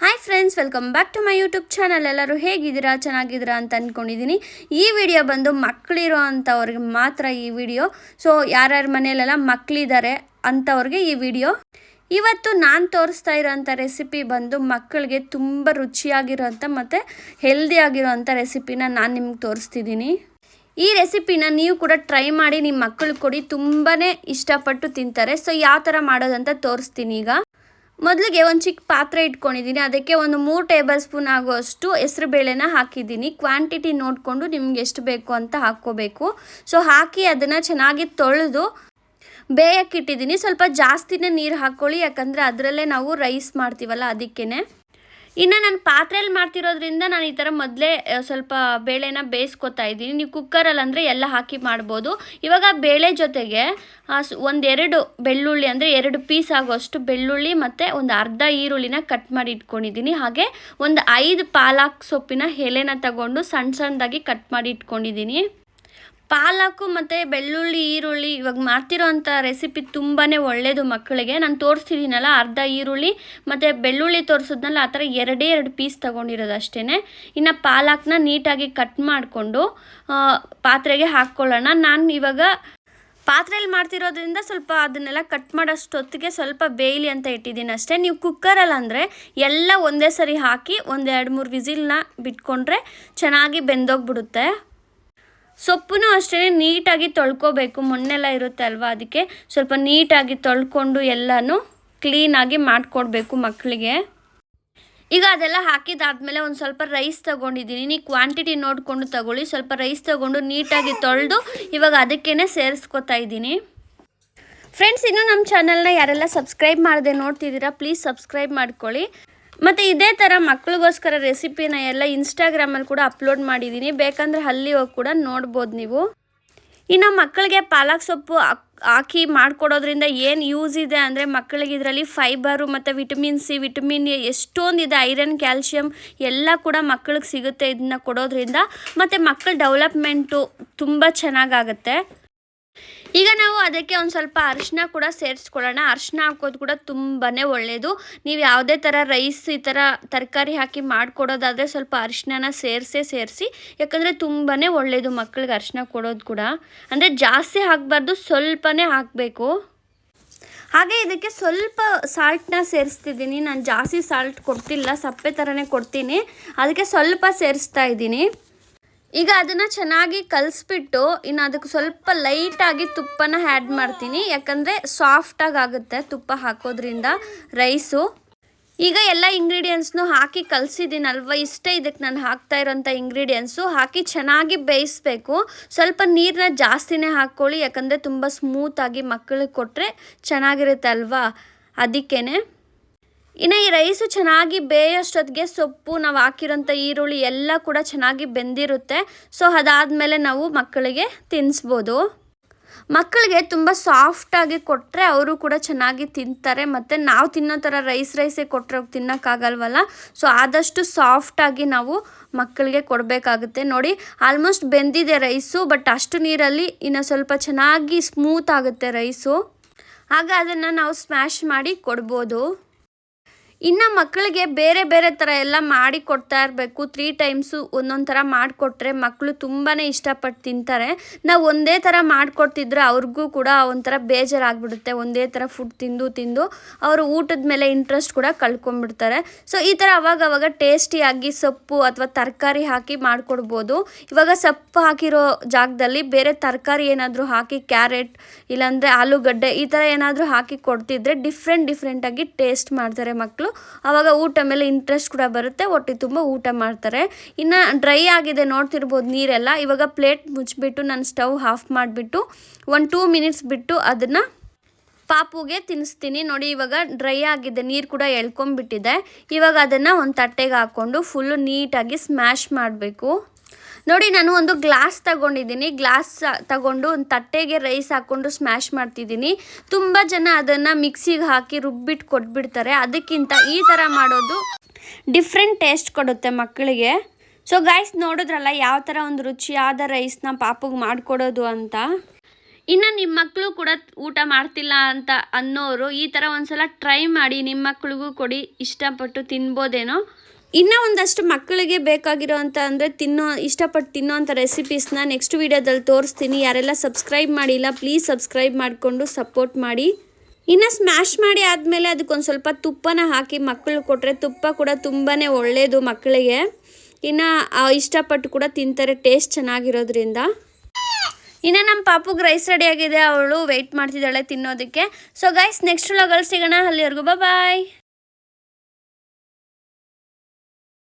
Hi friends welcome back to my YouTube channel ಎಲ್ಲರೂ ಹೇಗಿದ್ದೀರಾ? ಚೆನ್ನಾಗಿದ್ದೀರಾ ಅಂತ ಅಂದ್ಕೊಂಡಿದ್ದೀನಿ ಈ ವಿಡಿಯೋ ಬಂದು ಮಕ್ಕಳಿರೋ ಅಂಥವ್ರಿಗೆ ಮಾತ್ರ ಈ ವಿಡಿಯೋ ಸೊ ಯಾರ್ಯಾರ ಮನೆಯಲ್ಲೆಲ್ಲ ಮಕ್ಕಳಿದ್ದಾರೆ ಅಂಥವ್ರಿಗೆ ಈ ವಿಡಿಯೋ ಇವತ್ತು ನಾನು ತೋರಿಸ್ತಾ ಇರೋಂಥ ರೆಸಿಪಿ ಬಂದು ಮಕ್ಕಳಿಗೆ ತುಂಬ ರುಚಿಯಾಗಿರೋಂಥ ಮತ್ತು ಹೆಲ್ದಿ ಆಗಿರೋಂಥ ರೆಸಿಪಿನ ನಾನು ನಿಮ್ಗೆ ತೋರಿಸ್ತಿದ್ದೀನಿ. ಈ ರೆಸಿಪಿನ ನೀವು ಕೂಡ ಟ್ರೈ ಮಾಡಿ ನಿಮ್ಮ ಮಕ್ಕಳು ಕೊಡಿ. ತುಂಬಾ ಇಷ್ಟಪಟ್ಟು ತಿಂತಾರೆ. ಸೊ ಯಾವ ಥರ ಮಾಡೋದಂತ ತೋರಿಸ್ತೀನಿ ಈಗ. ಮೊದಲಿಗೆ ಒಂದು ಚಿಕ್ಕ ಪಾತ್ರೆ ಇಟ್ಕೊಂಡಿದ್ದೀನಿ. ಅದಕ್ಕೆ ಒಂದು ಮೂರು ಟೇಬಲ್ ಸ್ಪೂನ್ ಆಗುವಷ್ಟು ಹೆಸರು ಬೇಳೆನ ಹಾಕಿದ್ದೀನಿ. ಕ್ವಾಂಟಿಟಿ ನೋಡಿಕೊಂಡು ನಿಮ್ಗೆ ಎಷ್ಟು ಬೇಕು ಅಂತ ಹಾಕ್ಕೋಬೇಕು. ಸೊ, ಹಾಕಿ ಅದನ್ನು ಚೆನ್ನಾಗಿ ತೊಳೆದು ಬೇಯಕ್ಕಿಟ್ಟಿದ್ದೀನಿ ಸ್ವಲ್ಪ ಜಾಸ್ತಿನೇ ನೀರು ಹಾಕ್ಕೊಳ್ಳಿ ಯಾಕಂದರೆ ಅದರಲ್ಲೇ ನಾವು ರೈಸ್ ಮಾಡ್ತೀವಲ್ಲ ಅದಕ್ಕೇ ಇನ್ನು ನಾನು ಪಾತ್ರೆಯಲ್ಲಿ ಮಾಡ್ತಿರೋದ್ರಿಂದ ನಾನು ಈ ಥರ ಮೊದಲೇ ಸ್ವಲ್ಪ ಬೇಳೆನ ಬೇಯಿಸ್ಕೊತಾ ಇದ್ದೀನಿ. ನೀವು ಕುಕ್ಕರಲ್ಲಿ ಅಂದರೆ ಎಲ್ಲ ಹಾಕಿ ಮಾಡ್ಬೋದು. ಇವಾಗ ಬೇಳೆ ಜೊತೆಗೆ ಒಂದೆರಡು ಬೆಳ್ಳುಳ್ಳಿ ಅಂದರೆ ಎರಡು ಪೀಸ್ ಆಗೋಷ್ಟು ಬೆಳ್ಳುಳ್ಳಿ ಮತ್ತು ಒಂದು ಅರ್ಧ ಈರುಳ್ಳಿನ ಕಟ್ ಮಾಡಿ ಇಟ್ಕೊಂಡಿದ್ದೀನಿ. ಹಾಗೆ ಒಂದು ಐದು ಪಾಲಕ್ ಸೊಪ್ಪಿನ ಎಲೆನ ತಗೊಂಡು ಸಣ್ಣ ಸಣ್ಣದಾಗಿ ಕಟ್ ಮಾಡಿ ಇಟ್ಕೊಂಡಿದ್ದೀನಿ. ಪಾಲಕು ಮತ್ತು ಬೆಳ್ಳುಳ್ಳಿ, ಈರುಳ್ಳಿ ಇವಾಗ ಮಾಡ್ತಿರೋ ಅಂಥ ರೆಸಿಪಿ ತುಂಬಾ ಒಳ್ಳೆಯದು ಮಕ್ಕಳಿಗೆ. ನಾನು ತೋರಿಸ್ತಿದ್ದೀನಲ್ಲ ಅರ್ಧ ಈರುಳ್ಳಿ ಮತ್ತು ಬೆಳ್ಳುಳ್ಳಿ ತೋರಿಸಿದ್ನಲ್ಲ, ಆ ಥರ ಎರಡೇ ಎರಡು ಪೀಸ್ ತೊಗೊಂಡಿರೋದು ಅಷ್ಟೇ ಇನ್ನು ಪಾಲಕ್ನ ನೀಟಾಗಿ ಕಟ್ ಮಾಡಿಕೊಂಡು ಪಾತ್ರೆಗೆ ಹಾಕ್ಕೊಳ್ಳೋಣ ನಾನು ಇವಾಗ ಪಾತ್ರೆಯಲ್ಲಿ ಮಾಡ್ತಿರೋದ್ರಿಂದ ಸ್ವಲ್ಪ ಅದನ್ನೆಲ್ಲ ಕಟ್ ಮಾಡೋಷ್ಟೊತ್ತಿಗೆ ಸ್ವಲ್ಪ ಬೇಯಲಿ ಅಂತ ಇಟ್ಟಿದ್ದೀನಿ ಅಷ್ಟೇ. ನೀವು ಕುಕ್ಕರಲ್ಲಿ ಅಂದರೆ ಎಲ್ಲ ಒಂದೇ ಸರಿ ಹಾಕಿ ಒಂದು ಎರಡು ಮೂರು ವಿಸಿಲ್ನ ಬಿಟ್ಕೊಂಡ್ರೆ ಚೆನ್ನಾಗಿ ಬೆಂದೋಗ್ಬಿಡುತ್ತೆ. ಸೊಪ್ಪು ಅಷ್ಟೇ ನೀಟಾಗಿ ತೊಳ್ಕೊಬೇಕು. ಇರುತ್ತೆ ಅಲ್ವಾ ಅದಕ್ಕೆ? ಸ್ವಲ್ಪ ನೀಟಾಗಿ ತೊಳ್ಕೊಂಡು ಎಲ್ಲನೂ ಕ್ಲೀನಾಗಿ ಮಾಡಿಕೊಡ್ಬೇಕು ಮಕ್ಕಳಿಗೆ ಈಗ ಅದೆಲ್ಲ ಹಾಕಿದಾದ್ಮೇಲೆ ಒಂದು ಸ್ವಲ್ಪ ರೈಸ್ ತೊಗೊಂಡಿದ್ದೀನಿ. ನೀವು ಕ್ವಾಂಟಿಟಿ ನೋಡಿಕೊಂಡು ತಗೊಳ್ಳಿ. ಸ್ವಲ್ಪ ರೈಸ್ ತೊಗೊಂಡು ನೀಟಾಗಿ ತೊಳೆದು ಇವಾಗ ಅದಕ್ಕೇ ಸೇರಿಸ್ಕೊತಾ ಇದ್ದೀನಿ. ಫ್ರೆಂಡ್ಸ್ ಇನ್ನೂ ನಮ್ಮ ಚಾನಲ್ನ ಯಾರೆಲ್ಲ ಸಬ್ಸ್ಕ್ರೈಬ್ ಮಾಡದೆ ನೋಡ್ತಿದ್ದೀರಾ ಪ್ಲೀಸ್ ಸಬ್ಸ್ಕ್ರೈಬ್ ಮಾಡ್ಕೊಳ್ಳಿ. ಮತ್ತು ಇದೇ ಥರ ಮಕ್ಳಿಗೋಸ್ಕರ ರೆಸಿಪಿನ ಎಲ್ಲ ಇನ್ಸ್ಟಾಗ್ರಾಮಲ್ಲಿ ಕೂಡ ಅಪ್ಲೋಡ್ ಮಾಡಿದ್ದೀನಿ. ಬೇಕಂದರೆ ಅಲ್ಲಿ ಹೋಗಿ ಕೂಡ ನೋಡ್ಬೋದು ನೀವು. ಇನ್ನು ಮಕ್ಕಳಿಗೆ ಪಾಲಕ್ ಸೊಪ್ಪು ಹಾಕಿ ಮಾಡಿಕೊಡೋದ್ರಿಂದ ಏನು ಯೂಸ್ ಇದೆ ಅಂದರೆ ಮಕ್ಕಳಿಗೆ ಇದರಲ್ಲಿ ಫೈಬರು ಮತ್ತು ವಿಟಮಿನ್ ಸಿ ವಿಟಮಿನ್ ಎ ಎಷ್ಟೊಂದಿದೆ ಐರನ್ ಕ್ಯಾಲ್ಶಿಯಂ ಎಲ್ಲ ಕೂಡ ಮಕ್ಕಳಿಗೆ ಸಿಗುತ್ತೆ ಇದನ್ನ ಕೊಡೋದ್ರಿಂದ. ಮತ್ತು ಮಕ್ಕಳ ಡೆವಲಪ್ಮೆಂಟು ತುಂಬ ಚೆನ್ನಾಗಾಗುತ್ತೆ ಈಗ ನಾವು ಅದಕ್ಕೆ ಒಂದು ಸ್ವಲ್ಪ ಅರಿಶಿನ ಕೂಡ ಸೇರಿಸ್ಕೊಳ್ಳೋಣ. ಅರಿಶಿನ ಹಾಕೋದು ಕೂಡ ತುಂಬಾ ಒಳ್ಳೆಯದು ನೀವು ಯಾವುದೇ ಥರ ರೈಸ್ ಈ ಥರ ತರಕಾರಿ ಹಾಕಿ ಮಾಡಿಕೊಡೋದಾದರೆ ಸ್ವಲ್ಪ ಅರಿಶಿನ ಸೇರಿಸೇ ಸೇರಿಸಿ, ಯಾಕಂದರೆ ತುಂಬಾ ಒಳ್ಳೆಯದು ಮಕ್ಕಳಿಗೆ ಅರಿಶಿನ ಕೊಡೋದು ಕೂಡ. ಅಂದರೆ ಜಾಸ್ತಿ ಹಾಕಬಾರ್ದು, ಸ್ವಲ್ಪನೇ ಹಾಕಬೇಕು. ಹಾಗೆ ಇದಕ್ಕೆ ಸ್ವಲ್ಪ ಸಾಲ್ಟ್ನ ಸೇರಿಸ್ತಿದ್ದೀನಿ. ನಾನು ಜಾಸ್ತಿ ಸಾಲ್ಟ್ ಕೊಡ್ತಿಲ್ಲ, ಸಪ್ಪೆ ಥರನೇ ಕೊಡ್ತೀನಿ. ಅದಕ್ಕೆ ಸ್ವಲ್ಪ ಸೇರಿಸ್ತಾ ಇದ್ದೀನಿ. ಈಗ ಅದನ್ನು ಚೆನ್ನಾಗಿ ಕಲಿಸ್ಬಿಟ್ಟು ಇನ್ನು ಅದಕ್ಕೆ ಸ್ವಲ್ಪ ಲೈಟಾಗಿ ತುಪ್ಪನ ಆ್ಯಡ್ ಮಾಡ್ತೀನಿ. ಯಾಕಂದರೆ ಸಾಫ್ಟಾಗಿ ಆಗುತ್ತೆ ತುಪ್ಪ ಹಾಕೋದ್ರಿಂದ ರೈಸು ಈಗ ಎಲ್ಲ ಇಂಗ್ರೀಡಿಯೆಂಟ್ಸ್ನು ಹಾಕಿ ಕಲಸಿದ್ದೀನಲ್ವ? ಇಷ್ಟೇ ಇದಕ್ಕೆ ನಾನು ಹಾಕ್ತಾ ಇರೋಂಥ ಇಂಗ್ರೀಡಿಯೆಂಟ್ಸು ಹಾಕಿ ಚೆನ್ನಾಗಿ ಬೇಯಿಸ್ಬೇಕು. ಸ್ವಲ್ಪ ನೀರನ್ನ ಜಾಸ್ತಿನೇ ಹಾಕ್ಕೊಳ್ಳಿ. ಯಾಕಂದರೆ ತುಂಬ ಸ್ಮೂತಾಗಿ ಮಕ್ಕಳಿಗೆ ಕೊಟ್ಟರೆ ಚೆನ್ನಾಗಿರುತ್ತೆ ಅಲ್ವಾ? ಅದಕ್ಕೇ ಇನ್ನು ಈ ರೈಸು ಚೆನ್ನಾಗಿ ಬೇಯೋಷ್ಟೊತ್ತಿಗೆ ಸೊಪ್ಪು, ನಾವು ಹಾಕಿರೋಂಥ ಈರುಳ್ಳಿ ಎಲ್ಲ ಕೂಡ ಚೆನ್ನಾಗಿ ಬೆಂದಿರುತ್ತೆ. ಸೊ ಅದಾದಮೇಲೆ ನಾವು ಮಕ್ಕಳಿಗೆ ತಿನ್ನಿಸ್ಬೋದು ಮಕ್ಕಳಿಗೆ ತುಂಬ ಸಾಫ್ಟಾಗಿ ಕೊಟ್ಟರೆ ಅವರು ಕೂಡ ಚೆನ್ನಾಗಿ ತಿಂತಾರೆ. ಮತ್ತು ನಾವು ತಿನ್ನೋ ಥರ ರೈಸ್ ರೈಸೇ ಕೊಟ್ಟರೆ ತಿನ್ನೋಕ್ಕಾಗಲ್ವಲ್ಲ? ಸೊ ಆದಷ್ಟು ಸಾಫ್ಟಾಗಿ ನಾವು ಮಕ್ಕಳಿಗೆ ಕೊಡಬೇಕಾಗುತ್ತೆ. ನೋಡಿ ಆಲ್ಮೋಸ್ಟ್ ಬೆಂದಿದೆ ರೈಸು ಬಟ್ ಅಷ್ಟು ನೀರಲ್ಲಿ ಇನ್ನು ಸ್ವಲ್ಪ ಚೆನ್ನಾಗಿ ಸ್ಮೂತ್ ಆಗುತ್ತೆ ರೈಸು ಆಗ ಅದನ್ನು ನಾವು ಸ್ಮ್ಯಾಶ್ ಮಾಡಿ ಕೊಡ್ಬೋದು. ಇನ್ನು ಮಕ್ಕಳಿಗೆ ಬೇರೆ ಬೇರೆ ಥರ ಎಲ್ಲ ಮಾಡಿ ಕೊಡ್ತಾ ಇರಬೇಕು. ತ್ರೀ ಟೈಮ್ಸು ಒಂದೊಂದು ಥರ ಮಾಡಿಕೊಟ್ರೆ ಮಕ್ಕಳು ತುಂಬಾ ಇಷ್ಟಪಟ್ಟು ತಿಂತಾರೆ. ನಾವು ಒಂದೇ ಥರ ಮಾಡಿಕೊಡ್ತಿದ್ರೆ ಅವ್ರಿಗೂ ಕೂಡ ಒಂಥರ ಬೇಜಾರಾಗ್ಬಿಡುತ್ತೆ. ಒಂದೇ ಥರ ಫುಡ್ ತಿಂದು ತಿಂದು ಅವರು ಊಟದ ಮೇಲೆ ಇಂಟ್ರೆಸ್ಟ್ ಕೂಡ ಕಳ್ಕೊಂಡ್ಬಿಡ್ತಾರೆ. ಸೊ ಈ ಥರ ಅವಾಗ ಅವಾಗ ಟೇಸ್ಟಿಯಾಗಿ ಸೊಪ್ಪು ಅಥವಾ ತರಕಾರಿ ಹಾಕಿ ಮಾಡಿಕೊಡ್ಬೋದು ಇವಾಗ ಸೊಪ್ಪು ಹಾಕಿರೋ ಜಾಗದಲ್ಲಿ ಬೇರೆ ತರಕಾರಿ ಏನಾದರೂ ಹಾಕಿ, ಕ್ಯಾರೆಟ್ ಇಲ್ಲಾಂದರೆ ಆಲೂಗಡ್ಡೆ ಈ ಥರ ಏನಾದರೂ ಹಾಕಿ ಕೊಡ್ತಿದ್ರೆ ಡಿಫ್ರೆಂಟ್ ಡಿಫ್ರೆಂಟಾಗಿ ಟೇಸ್ಟ್ ಮಾಡ್ತಾರೆ ಮಕ್ಕಳು ಆವಾಗ ಊಟ ಮೇಲೆ ಇಂಟ್ರೆಸ್ಟ್ ಕೂಡ ಬರುತ್ತೆ. ಹೊಟ್ಟೆ ತುಂಬ ಊಟ ಮಾಡ್ತಾರೆ. ಇನ್ನು ಡ್ರೈ ಆಗಿದೆ ನೋಡ್ತಿರ್ಬೋದು ನೀರೆಲ್ಲ. ಇವಾಗ ಪ್ಲೇಟ್ ಮುಚ್ಚಿಬಿಟ್ಟು ನಾನು ಸ್ಟವ್ ಆಫ್ ಮಾಡಿಬಿಟ್ಟು ಒಂದು ಟೂ ಮಿನಿಟ್ಸ್ ಬಿಟ್ಟು ಅದನ್ನು ಪಾಪುಗೆ ತಿನ್ನಿಸ್ತೀನಿ. ನೋಡಿ ಇವಾಗ ಡ್ರೈ ಆಗಿದೆ, ನೀರು ಕೂಡ ಎಳ್ಕೊಂಬಿಟ್ಟಿದೆ ಇವಾಗ ಅದನ್ನು ಒಂದು ತಟ್ಟೆಗೆ ಹಾಕ್ಕೊಂಡು ಫುಲ್ಲು ನೀಟಾಗಿ ಸ್ಮ್ಯಾಶ್ ಮಾಡಬೇಕು. ನೋಡಿ, ನಾನು ಒಂದು ಗ್ಲಾಸ್ ತಗೊಂಡಿದ್ದೀನಿ. ಗ್ಲಾಸ್ ತಗೊಂಡು ಒಂದು ತಟ್ಟೆಗೆ ರೈಸ್ ಹಾಕ್ಕೊಂಡು ಸ್ಮ್ಯಾಶ್ ಮಾಡ್ತಿದ್ದೀನಿ. ತುಂಬ ಜನ ಅದನ್ನು ಮಿಕ್ಸಿಗೆ ಹಾಕಿ ರುಬ್ಬಿಟ್ಟು ಕೊಟ್ಬಿಡ್ತಾರೆ. ಅದಕ್ಕಿಂತ ಈ ಥರ ಮಾಡೋದು ಡಿಫ್ರೆಂಟ್ ಟೇಸ್ಟ್ ಕೊಡುತ್ತೆ ಮಕ್ಕಳಿಗೆ. ಸೊ ಗಾಯ್ಸ್ ನೋಡಿದ್ರಲ್ಲ ಯಾವ ಥರ ಒಂದು ರುಚಿಯಾದ ರೈಸ್ನ ಪಾಪಗೆ ಮಾಡಿಕೊಡೋದು ಅಂತ? ಇನ್ನು ನಿಮ್ಮ ಮಕ್ಕಳು ಕೂಡ ಊಟ ಮಾಡ್ತಿಲ್ಲ ಅಂತ ಅನ್ನೋರು ಈ ಥರ ಒಂದು ಸಲ ಟ್ರೈ ಮಾಡಿ ನಿಮ್ಮ ಮಕ್ಕಳಿಗೂ ಕೊಡಿ, ಇಷ್ಟಪಟ್ಟು ತಿನ್ಬೋದೇನೋ. ಇನ್ನೂ ಒಂದಷ್ಟು ಮಕ್ಕಳಿಗೆ ಬೇಕಾಗಿರೋ ಅಂತ ಅಂದರೆ ತಿನ್ನೋ, ಇಷ್ಟಪಟ್ಟು ತಿನ್ನೋಂಥ ರೆಸಿಪೀಸ್ನ ನೆಕ್ಸ್ಟ್ ವೀಡಿಯೋದಲ್ಲಿ ತೋರಿಸ್ತೀನಿ. ಯಾರೆಲ್ಲ ಸಬ್ಸ್ಕ್ರೈಬ್ ಮಾಡಿಲ್ಲ ಪ್ಲೀಸ್ ಸಬ್ಸ್ಕ್ರೈಬ್ ಮಾಡಿಕೊಂಡು ಸಪೋರ್ಟ್ ಮಾಡಿ. ಇನ್ನು ಸ್ಮ್ಯಾಶ್ ಮಾಡಿ ಆದಮೇಲೆ ಅದಕ್ಕೊಂದು ಸ್ವಲ್ಪ ತುಪ್ಪನ ಹಾಕಿ ಮಕ್ಕಳು ಕೊಟ್ಟರೆ ತುಪ್ಪ ಕೂಡ ತುಂಬಾ ಒಳ್ಳೆಯದು ಮಕ್ಕಳಿಗೆ. ಇನ್ನು ಇಷ್ಟಪಟ್ಟು ಕೂಡ ತಿಂತಾರೆ ಟೇಸ್ಟ್ ಚೆನ್ನಾಗಿರೋದ್ರಿಂದ. ಇನ್ನು ನಮ್ಮ ಪಾಪುಗೆ ರೈಸ್ ರೆಡಿ ಆಗಿದೆ, ಅವಳು ವೆಯ್ಟ್ ಮಾಡ್ತಿದ್ದಾಳೆ ತಿನ್ನೋದಕ್ಕೆ. ಸೊ ಗೈಸ್ ನೆಕ್ಸ್ಟ್ ಲಗಲ್ ಸಿಗೋಣ. ಅಲ್ಲಿವರೆಗೂ ಬಾಯ್